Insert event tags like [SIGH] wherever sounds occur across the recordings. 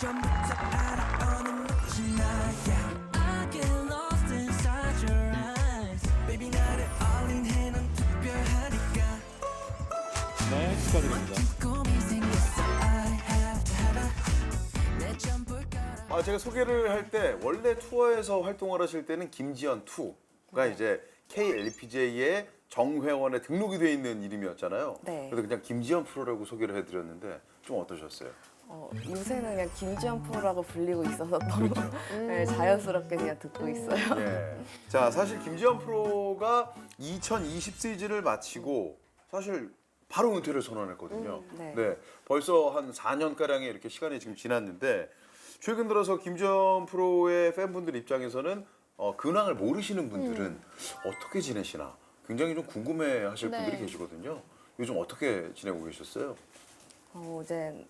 전부터 알아 어느 멋진 나야 I get lost inside your eyes Baby 나를 all in 해넌 특별하니까 네, 축하드립니다. 꿈이 생겼어 I have to have it 내 전부를 깔아 아, 제가 소개를 할 때 원래 투어에서 활동을 하실 때는 김지연 투가 이제 KLPJ의 정회원에 등록이 돼 있는 이름이었잖아요. 네. 그래서 그냥 김지연 프로라고 소개를 해드렸는데 좀 어떠셨어요? 어, 요새는 그냥 김지연 프로라고 불리고 있어서 너무 그렇죠. [LAUGHS] 네, 자연스럽게 그냥 듣고 있어요. 예. 자, 사실 김지연 프로가 2020 시즌을 마치고 사실 바로 은퇴를 선언했거든요. 음, 네. 벌써 한 4년 가량의 이렇게 시간이 지금 지났는데 최근 들어서 김지연 프로의 팬분들 입장에서는 어, 근황을 모르시는 분들은 음. 어떻게 지내시나 굉장히 좀 궁금해하실 네. 분들이 계시거든요. 요즘 어떻게 지내고 계셨어요? 어, 이제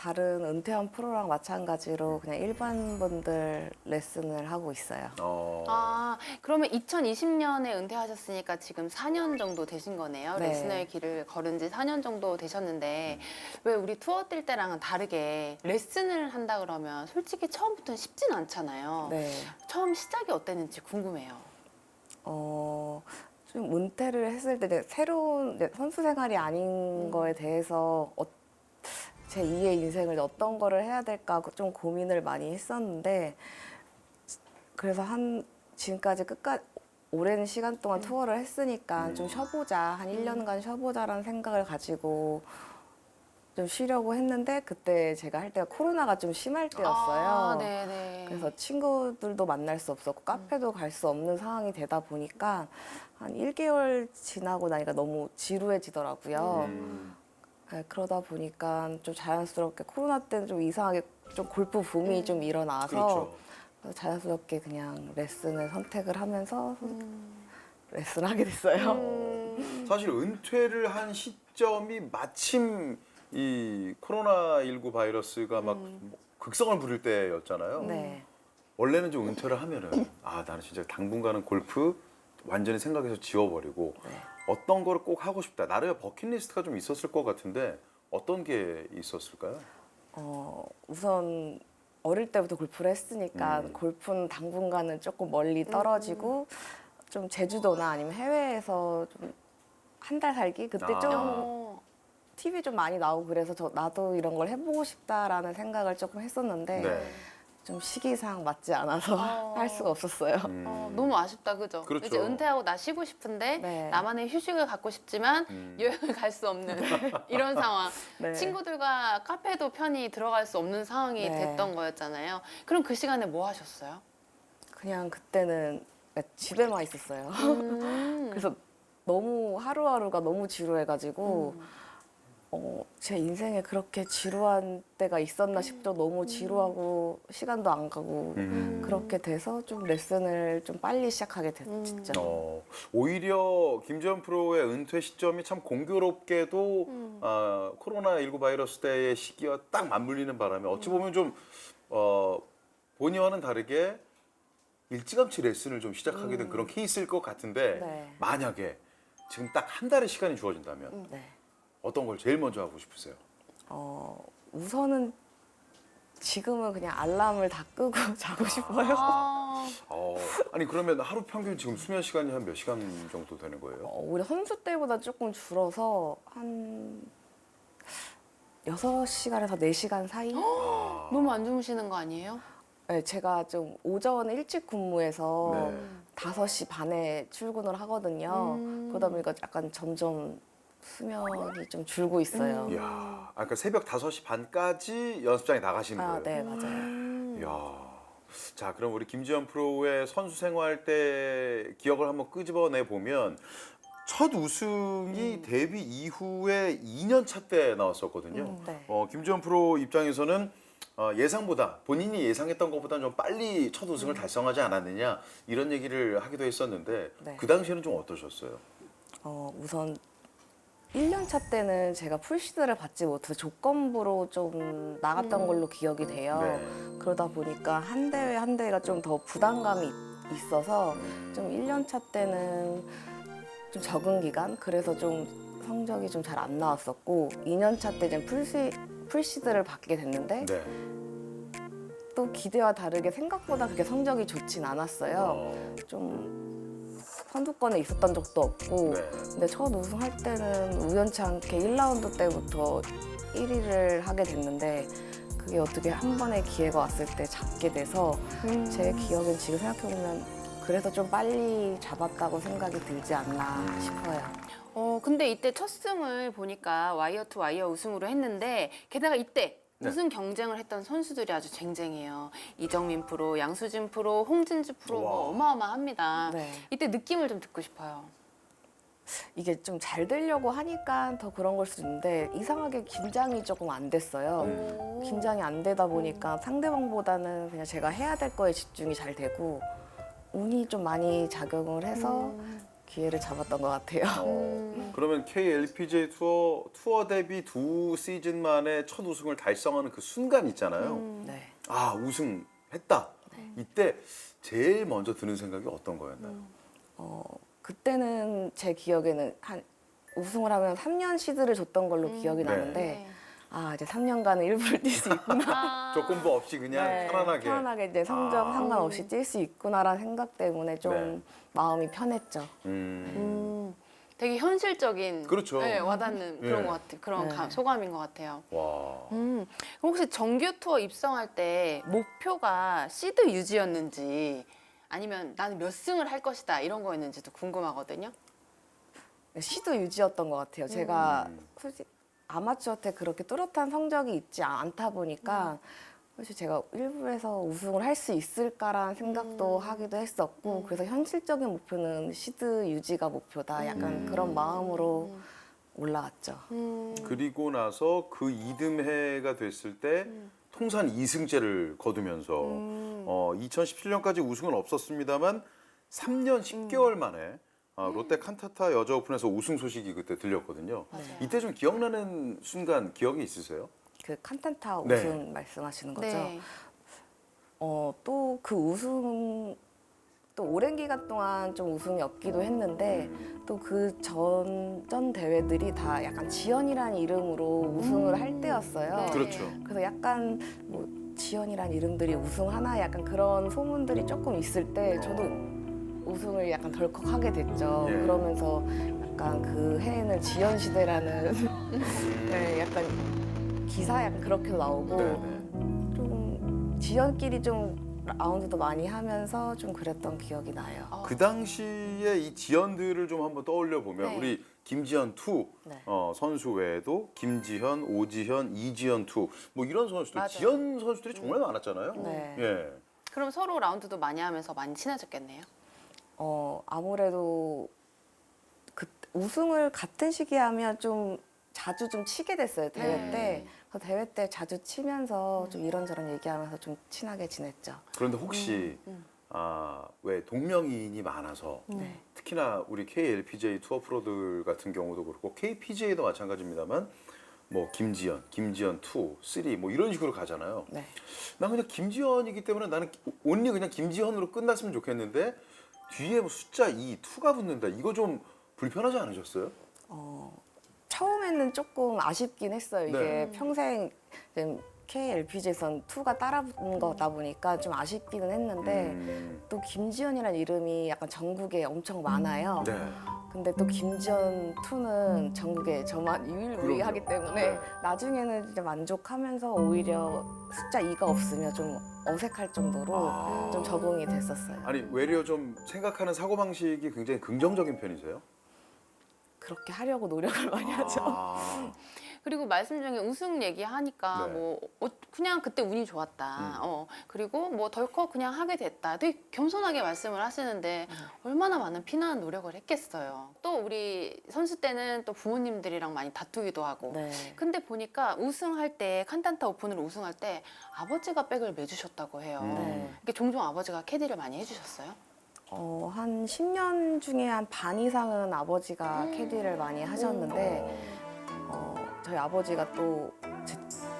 다른 은퇴한 프로랑 마찬가지로 그냥 일반 분들 레슨을 하고 있어요. 어, 아, 그러면 2020년에 은퇴하셨으니까 지금 4년 정도 되신 거네요. 네. 레슨의 길을 걸은 지 4년 정도 되셨는데 왜 우리 투어 뛸 때랑은 다르게 레슨을 한다 그러면 솔직히 처음부터는 쉽진 않잖아요. 네. 처음 시작이 어땠는지 궁금해요. 어, 좀 은퇴를 했을 때 이제 새로운 이제 선수 생활이 아닌 거에 대해서 어, 제 2의 인생을 어떤 거를 해야 될까 좀 고민을 많이 했었는데 그래서 한 지금까지 끝까지 오랜 시간 동안 투어를 했으니까 좀 쉬어보자 한 1년간 쉬어보자라는 생각을 가지고 좀 쉬려고 했는데 그때 제가 할 때가 코로나가 좀 심할 때였어요. 아, 네네. 그래서 친구들도 만날 수 없었고 카페도 갈 수 없는 상황이 되다 보니까 한 1개월 지나고 나니까 너무 지루해지더라고요. 음, 네, 그러다 보니까 좀 자연스럽게 코로나 때는 좀 이상하게 좀 골프 붐이 좀 일어나서 그렇죠. 자연스럽게 그냥 레슨을 선택을 하면서 음. 레슨을 하게 됐어요. 음. [LAUGHS] 사실 은퇴를 한 시점이 마침 이 코로나 19 바이러스가 막 음. 극성을 부릴 때였잖아요. 네. 원래는 좀 은퇴를 하면은 아 나는 진짜 당분간은 골프 완전히 생각해서 지워버리고 네. 어떤 거를 꼭 하고 싶다. 나름의 버킷리스트가 좀 있었을 것 같은데 어떤 게 있었을까요? 어, 우선 어릴 때부터 골프를 했으니까 음. 골프는 당분간은 조금 멀리 떨어지고 좀 제주도나 아니면 해외에서 좀 한 달 살기 그때 아. 좀 어, TV 좀 많이 나오고 그래서 저 나도 이런 걸 해보고 싶다라는 생각을 조금 했었는데 네. 좀 시기상 맞지 않아서 어. [LAUGHS] 할 수가 없었어요. 음. 어, 너무 아쉽다, 그죠? 그렇죠. 이제 은퇴하고 나 쉬고 싶은데 네. 나만의 휴식을 갖고 싶지만 음. [LAUGHS] 여행을 갈 수 없는 [LAUGHS] 이런 상황. 네. 친구들과 카페도 편히 들어갈 수 없는 상황이 네. 됐던 거였잖아요. 그럼 그 시간에 뭐 하셨어요? 그냥 그때는 집에만 있었어요. 음. 그래서 너무 하루하루가 너무 지루해가지고 음. 어, 제 인생에 그렇게 지루한 때가 있었나 싶죠. 너무 지루하고 시간도 안 가고 음. 그렇게 돼서 좀 레슨을 좀 빨리 시작하게 음. 됐죠. 어, 오히려 김지현 프로의 은퇴 시점이 참 공교롭게도 음. 아, 코로나19 바이러스 때의 시기와 딱 맞물리는 바람에 어찌 보면 좀 어, 본의와는 다르게 일찌감치 레슨을 좀 시작하게 된 그런 케이스일 것 같은데 네. 만약에 지금 딱 한 달의 시간이 주어진다면 네. 어떤 걸 제일 먼저 하고 싶으세요? 어, 우선은 지금은 그냥 알람을 다 끄고 [LAUGHS] 자고 싶어요. 아, 어, 아니 그러면 하루 평균 지금 수면 시간이 한 몇 시간 정도 되는 거예요? 어, 우리 선수 때보다 조금 줄어서 한 6시간에서 4시간 사이? 아, 너무 안 주무시는 거 아니에요? 네, 제가 좀 오전 일찍 근무해서 네. 5시 반에 출근을 하거든요. 음. 그러다 보니까 약간 점점 수면이 좀 줄고 있어요. 음. 이야, 아, 그러니까 새벽 5시 반까지 연습장에 나가시는 아, 거예요? 네, 맞아요. 음. 이야. 자, 그럼 우리 김지현 프로의 선수 생활 때 기억을 한번 끄집어내 보면 첫 우승이 데뷔 이후에 2년 차 때 나왔었거든요. 음, 네. 어, 김지현 프로 입장에서는 어, 예상보다 본인이 예상했던 것보다 좀 빨리 첫 우승을 달성하지 않았느냐 이런 얘기를 하기도 했었는데 네. 그 당시에는 좀 어떠셨어요? 어, 우선 1년 차 때는 제가 풀시드를 받지 못해서 조건부로 좀 나갔던 걸로 기억이 돼요. 네. 그러다 보니까 한 대회 한 대회가 좀 더 부담감이 있- 있어서 좀 1년 차 때는 좀 적응 기간 그래서 좀 성적이 좀 잘 안 나왔었고 2년 차 때 이제 풀시 풀시드를 받게 됐는데 네. 또 기대와 다르게 생각보다 그렇게 성적이 좋진 않았어요. 어, 좀 선두권에 있었던 적도 없고 네. 근데 첫 우승할 때는 우연치 않게 1라운드 때부터 1위를 하게 됐는데 그게 어떻게 한 번의 기회가 왔을 때 잡게 돼서 제 기억엔 지금 생각해보면 그래서 좀 빨리 잡았다고 생각이 들지 않나 싶어요. 어, 근데 이때 첫 승을 보니까 와이어 투 와이어 우승으로 했는데 게다가 이때 네. 우승 경쟁을 했던 선수들이 아주 쟁쟁해요. 이정민 프로, 양수진 프로, 홍진주 프로 뭐 와. 어마어마합니다. 네. 이때 느낌을 좀 듣고 싶어요. 이게 좀 잘 되려고 하니까 더 그런 걸 수도 있는데 이상하게 긴장이 조금 안 됐어요. 오. 긴장이 안 되다 보니까 상대방보다는 그냥 제가 해야 될 거에 집중이 잘 되고 운이 좀 많이 작용을 해서 기회를 잡았던 것 같아요. 어, 그러면 KLPGA 투어 투어 데뷔 두 시즌 만에 첫 우승을 달성하는 그 순간 있잖아요. 네. 아 우승했다. 이때 제일 먼저 드는 생각이 어떤 거였나요? 어, 그때는 제 기억에는 한 우승을 하면 3년 시드를 줬던 걸로 기억이 네. 나는데 아 이제 3년간은 일부를 뛸 수 있구나. [LAUGHS] 아. 조건부 없이 그냥 네, 편안하게. 편안하게 이제 성적 아. 상관없이 뛸 수 있구나라는 생각 때문에 좀 네. 마음이 편했죠. 음. 음, 되게 현실적인 그렇죠. 네, 와닿는 그런 예. 것 같아요. 그런 네. 감- 소감인 것 같아요. 와. 음, 그럼 혹시 정규 투어 입성할 때 목표가 시드 유지였는지 아니면 나는 몇 승을 할 것이다 이런 거였는지도 궁금하거든요. 시도 유지였던 것 같아요. 제가 음. 솔직히 아마추어 때 그렇게 뚜렷한 성적이 있지 않다 보니까 사실 제가 일부에서 우승을 할 수 있을까라는 생각도 음. 하기도 했었고 음. 그래서 현실적인 목표는 시드 유지가 목표다. 약간 음. 그런 마음으로 올라갔죠. 음. 그리고 나서 그 이듬해가 됐을 때 음. 통산 2승째를 거두면서 음. 어, 2017년까지 우승은 없었습니다만 3년 10개월 만에 아, 롯데 칸타타 여자 오픈에서 우승 소식이 그때 들렸거든요. 맞아요. 이때 좀 기억나는 순간 기억이 있으세요? 그 칸탄타 네. 우승 말씀하시는 거죠? 네. 어, 또 그 우승 또 오랜 기간 동안 좀 우승이 없기도 했는데 음. 또그 전 전 대회들이 다 약간 지연이라는 이름으로 우승을 할 때였어요. 네. 그렇죠. 그래서 약간 뭐 지연이란 이름들이 우승하나 약간 그런 소문들이 조금 있을 때 저도 우승을 약간 덜컥 하게 됐죠. 예. 그러면서 약간 그 해에는 지연 시대라는 네, 약간 기사 약간 그렇게 나오고 네네. 좀 지연끼리 좀 라운드도 많이 하면서 좀 그랬던 기억이 나요. 어, 그 당시에 이 지연들을 좀 한번 떠올려 보면 네. 우리 김지현 투 네. 어, 선수 외에도 김지현, 오지현, 이지현 투 뭐 이런 선수들 맞아요. 지연 선수들이 정말 많았잖아요. 네. 예. 그럼 서로 라운드도 많이 하면서 많이 친해졌겠네요. 어 아무래도 그 우승을 같은 시기에 하면 좀 자주 좀 치게 됐어요 대회 네. 때. 그래서 대회 때 자주 치면서 좀 이런저런 얘기하면서 좀 친하게 지냈죠. 그런데 혹시 음. 아, 왜 동명이인이 많아서 네. 특히나 우리 KLPGA 투어 프로들 같은 경우도 그렇고 KPGA도 마찬가지입니다만 뭐 김지현, 김지현 2, 3 뭐 이런 식으로 가잖아요. 네. 난 그냥 김지현이기 때문에 나는 온리 그냥 김지현으로 끝났으면 좋겠는데 뒤에 뭐 숫자 2, 2가 붙는다. 이거 좀 불편하지 않으셨어요? 어, 처음에는 조금 아쉽긴 했어요. 이게 네. 평생 KLPG에선 2가 따라붙는 거다 보니까 좀 아쉽기는 했는데 음, 또 김지연이라는 이름이 약간 전국에 엄청 많아요. 네. 근데 또 김지연 2는 전국에 저만 유일무이하기. 때문에 네. 나중에는 진짜 만족하면서 오히려 숫자 2가 없으면 좀 어색할 정도로 아. 좀 적응이 됐었어요. 아니 외려 좀 생각하는 사고 방식이 굉장히 긍정적인 편이세요? 그렇게 하려고 노력을 많이 하죠. 아, 그리고 말씀 중에 우승 얘기하니까 네. 뭐 어, 그냥 그때 운이 좋았다. 음. 어, 그리고 뭐 덜컥 그냥 하게 됐다. 되게 겸손하게 말씀을 하시는데 음. 얼마나 많은 피나는 노력을 했겠어요. 또 우리 선수 때는 또 부모님들이랑 많이 다투기도 하고. 네. 근데 보니까 우승할 때 칸탄타 오픈으로 우승할 때 아버지가 백을 매주셨다고 해요. 음. 네. 이게 종종 아버지가 캐디를 많이 해주셨어요. 어, 한 10년 중에 한 반 이상은 아버지가 캐디를 많이 하셨는데 어, 저희 아버지가 또 제-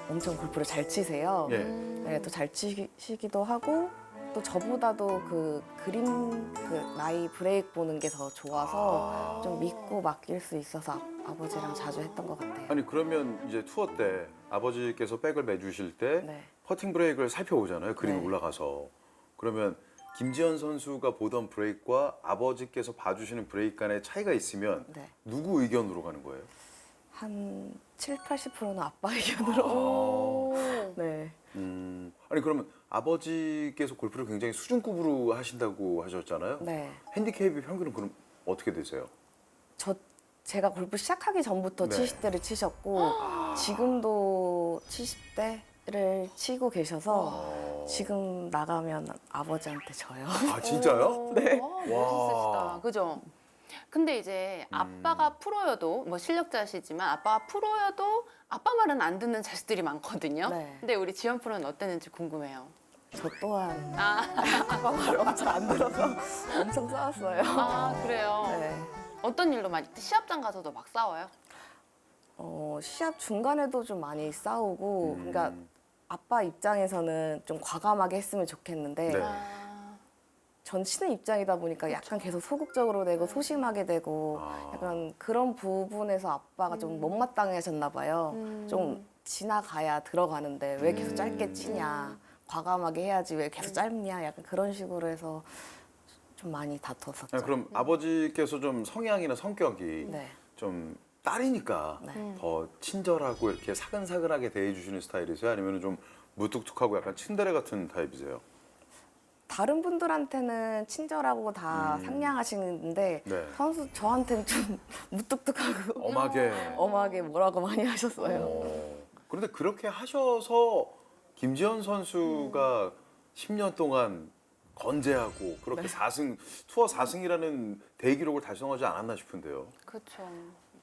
엄청 골프를 잘 치세요. 예. 네, 또 잘 치시기도 하고 또 저보다도 그 그린 그 나이 브레이크 보는 게 더 좋아서 아. 좀 믿고 맡길 수 있어서 아버지랑 자주 했던 것 같아요. 아니 그러면 이제 투어 때 아버지께서 백을 매주실 때 네. 퍼팅 브레이크를 살펴보잖아요. 그림 네. 올라가서 그러면 김지현 선수가 보던 브레이크와 아버지께서 봐주시는 브레이크 간의 차이가 있으면 네. 누구 의견으로 가는 거예요? 한 7, 80%는 아빠 의견으로. 오. [LAUGHS] 네. 음, 아니 그러면 아버지께서 골프를 굉장히 수준급으로 하신다고 하셨잖아요. 네. 핸디캡이 평균은 그럼 어떻게 되세요? 저 제가 골프 시작하기 전부터 네. 70대를 치셨고 지금도 70대를 치고 계셔서 어. 지금 나가면 아버지한테 져요. 아 진짜요? [LAUGHS] 네. 와. 멋있으시다. 그죠? 근데 이제 음. 아빠가 프로여도 뭐 실력자시지만 아빠가 프로여도 아빠 말은 안 듣는 자식들이 많거든요. 네. 근데 우리 지연 프로는 어땠는지 궁금해요. 저 또한 아, 아빠 말을 엄청 안 들어서 [LAUGHS] 엄청 싸웠어요. 아 그래요. 네. 어떤 일로 많이 시합장 가서도 막 싸워요? 어, 시합 중간에도 좀 많이 싸우고 음. 그러니까 아빠 입장에서는 좀 과감하게 했으면 좋겠는데 네. 아, 전 치는 입장이다 보니까 약간 계속 소극적으로 되고 소심하게 되고 아. 약간 그런 부분에서 아빠가 좀 못마땅해 하셨나 봐요. 음. 좀 지나가야 들어가는데 왜 계속 음. 짧게 치냐. 과감하게 해야지 왜 계속 짧냐. 약간 그런 식으로 해서 좀 많이 다퉜었죠. 아, 그럼 아버지께서 좀 성향이나 성격이 네. 좀 딸이니까 네. 더 친절하고 이렇게 사근사근하게 대해주시는 스타일이세요? 아니면 좀 무뚝뚝하고 약간 친데레 같은 타입이세요? 다른 분들한테는 친절하고 다 음. 상냥하시는데 네. 선수 저한테는 좀 [LAUGHS] 무뚝뚝하고 엄하게. 엄하게 뭐라고 많이 하셨어요. 어. 그런데 그렇게 하셔서 김지현 선수가 10년 동안 건재하고 그렇게 네. 사 4승 투어 4승이라는 대기록을 달성하지 않았나 싶은데요. 그렇죠.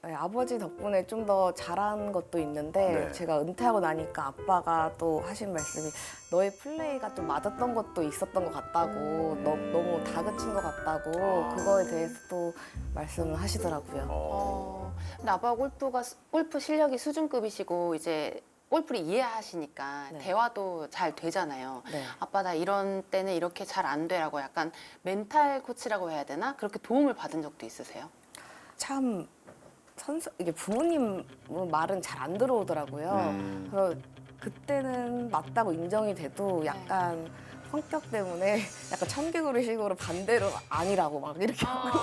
네, 아버지 덕분에 좀 더 잘한 것도 있는데 네. 제가 은퇴하고 나니까 아빠가 또 하신 말씀이 너의 플레이가 좀 맞았던 것도 있었던 것 같다고 너, 너무 다그친 것 같다고 아. 그거에 대해서 또 말씀을 하시더라고요. 어. 어, 근데 아빠가 골프가 수- 골프 실력이 수준급이시고 이제 골프를 이해하시니까 네. 대화도 잘 되잖아요. 네. 아빠 나 이런 때는 이렇게 잘 안 돼라고 약간 멘탈 코치라고 해야 되나 그렇게 도움을 받은 적도 있으세요? 참 선수 이게 부모님 말은 잘 안 들어오더라고요. 음. 그래서 그때는 맞다고 인정이 돼도 약간 성격 때문에 [LAUGHS] 약간 청개구리식으로 반대로 아니라고 막 이렇게 하고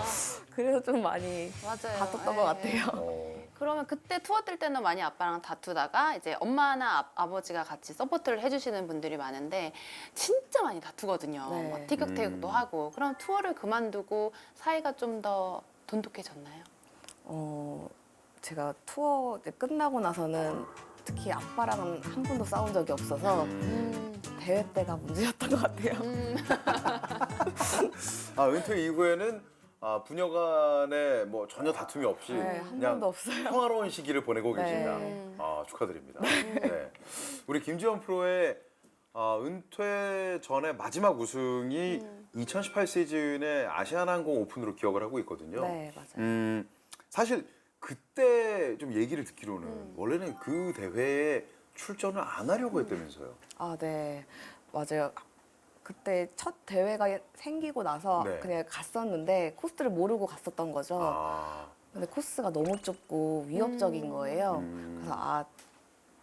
[LAUGHS] 그래서 좀 많이 맞아요. 다퉜던 예. 것 같아요. 어. 그러면 그때 투어 뛸 때는 많이 아빠랑 다투다가 이제 엄마나 아, 버지가 같이 서포트를 해주시는 분들이 많은데 진짜 많이 다투거든요. 네. 막 티격태격도 음. 하고 그럼 투어를 그만두고 사이가 좀 더 돈독해졌나요? 어, 제가 투어 이제 끝나고 나서는 특히 아빠랑은 한 번도 싸운 적이 없어서 음. 대회 때가 문제였던 것 같아요. 음. [LAUGHS] 아 은퇴 이후에는 아, 부녀 간에 뭐 전혀 다툼이 없이 네, 한 그냥 번도 없어요. 평화로운 시기를 보내고 네. 음. 아, 축하드립니다. 네. 우리 김지현 프로의 아, 은퇴 전에 마지막 우승이 음. 2018 시즌에 아시아나항공 오픈으로 기억을 하고 있거든요. 네, 맞아요. 음, 사실 그때 좀 얘기를 듣기로는 음. 원래는 그 대회에 출전을 안 하려고 했다면서요. 아, 네. 맞아요. 그때 첫 대회가 생기고 나서 네. 그냥 갔었는데 코스를 모르고 갔었던 거죠. 아, 근데 코스가 너무 좁고 위협적인 음. 거예요. 음. 그래서 아,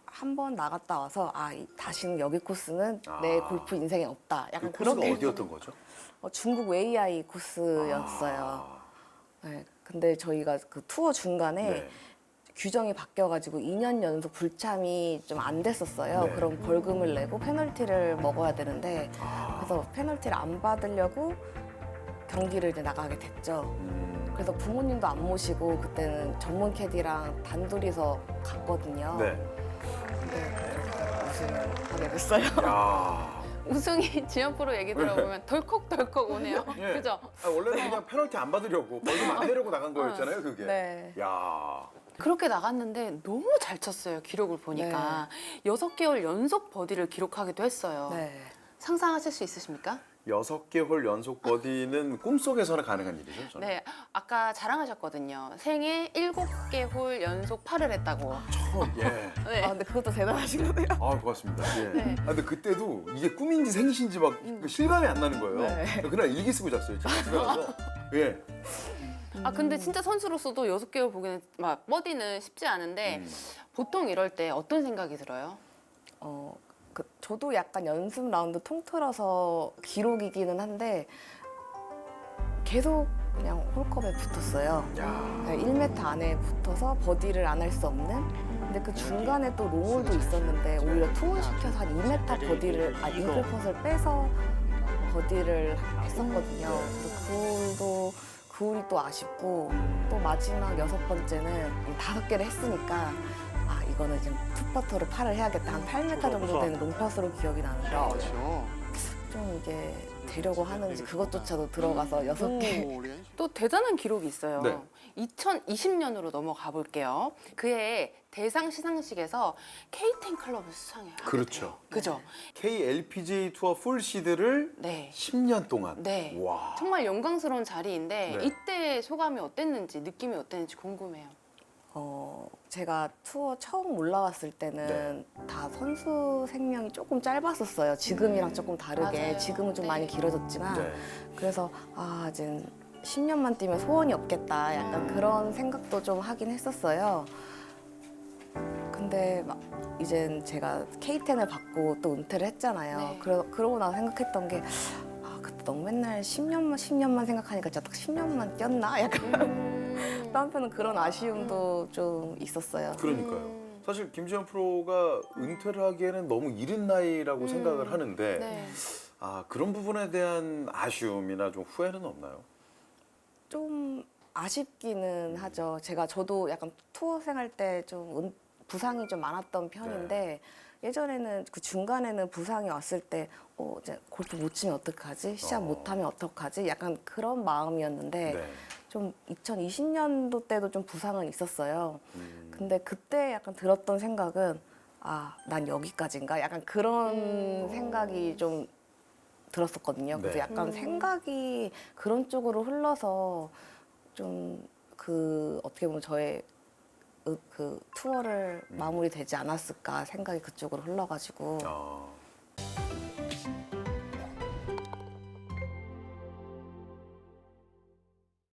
한 번 나갔다 와서 아, 이- 다시는 여기 코스는 아. 내 골프 인생에 없다. 그 약간 코스가 그렇게 어디였던 거죠? 어, 중국 웨이아이 코스였어요. 아, 네, 근데 저희가 그 투어 중간에 네. 규정이 바뀌어가지고 2년 연속 불참이 좀 안 됐었어요. 네. 그럼 벌금을 내고 페널티를 먹어야 되는데 아, 그래서 페널티를 안 받으려고 경기를 이제 나가게 됐죠. 음, 그래서 부모님도 안 모시고 그때는 전문 캐디랑 단둘이서 갔거든요. 네. 근데 우승을 하게 됐어요. 야. 우승이 [LAUGHS] 지연 프로 얘기 들어보면 덜컥덜컥 오네요. 예. [LAUGHS] 그죠? 아, 원래는 그냥 페널티 안 받으려고 벌금 안 내려고 나간 거였잖아요, 그게. 네. 야. 그렇게 나갔는데 너무 잘 쳤어요. 기록을 보니까 여섯 개월 연속 버디를 기록하기도 했어요. 네. 상상하실 수 있으십니까? 여섯 개 홀 연속 버디는 꿈속에서나 가능한 일이죠, 저는. 네, 아까 자랑하셨거든요. 생애 일곱 개 홀 연속 팔을 했다고. 처음, 예. [LAUGHS] 네. 아 근데 그것도 대단하신 거네요. 아, 고맙습니다. 예. 네. 아, 근데 그때도 이게 꿈인지 생신지 막그 실감이 안 나는 거예요. 네. 그날 일기 쓰고 잤어요. 집에 가서. [LAUGHS] 예. 아 근데 진짜 선수로서도 여섯 개월 보기는 막 버디는 쉽지 않은데 음. 보통 이럴 때 어떤 생각이 들어요? 어, 그, 저도 약간 연습 라운드 통틀어서 기록이기는 한데 계속 그냥 홀컵에 붙었어요. 야. 네, 1m 안에 붙어서 버디를 안 할 수 없는. 근데 그 중간에 또 롱홀도 있었는데 오히려 투혼 시켜서 한 2m 버디를 아 컷을 빼서 버디를 했었거든요. 그래서 그 홀도 그 홀이 또 아쉽고 또 마지막 여섯 번째는 다섯 개를 했으니까 아 이거는 지금 투퍼터로 팔을 해야겠다 한 8m 정도 되는 롱퍼스로 기억이 나는데 좀 이게 되려고 하는지 그것조차도 들어가서 여섯 개 또 대단한 기록이 있어요. 네. 2020년으로 넘어가 볼게요. 그해 대상 시상식에서 K10 클럽을 수상해요. 그렇죠. 그죠? KLPGA 투어 풀 시드를 네. 10년 동안. 네. 와. 정말 영광스러운 자리인데 네. 이때 소감이 어땠는지 느낌이 어땠는지 궁금해요. 어, 제가 투어 처음 올라왔을 때는 네. 다 선수 생명이 조금 짧았었어요. 지금이랑 조금 다르게. 맞아요. 지금은 좀 네. 많이 길어졌지만. 네. 그래서, 아, 이제 10년만 뛰면 소원이 없겠다. 약간 그런 생각도 좀 하긴 했었어요. 근데 막 이젠 제가 K10을 받고 또 은퇴를 했잖아요. 네. 그러, 그러고 나서 생각했던 게, 아, 그때 너무 맨날 10년만, 10년만 생각하니까 진짜 딱 10년만 뛰었나? 약간 음. 또 한편은 그런 아쉬움도 좀 있었어요. 그러니까요. 음. 사실 김지현 프로가 은퇴를 하기에는 너무 이른 나이라고 음. 생각을 하는데 네. 아 그런 부분에 대한 아쉬움이나 좀 후회는 없나요? 좀 아쉽기는 하죠. 제가 저도 약간 투어 생활 때 좀 부상이 좀 많았던 편인데 예전에는 그 중간에는 부상이 왔을 때 어, 이제 골프 못 치면 어떡하지? 시합 어. 못 하면 어떡하지? 약간 그런 마음이었는데 네. 좀 2020년도 때도 좀 부상은 있었어요. 음. 근데 그때 약간 들었던 생각은 아, 난 여기까지인가? 약간 그런 음. 생각이 좀 들었었거든요. 그래서 네. 약간 음. 생각이 그런 쪽으로 흘러서 좀 그 어떻게 보면 저의 으- 그 투어를 음. 마무리되지 않았을까 생각이 그쪽으로 흘러가지고 아,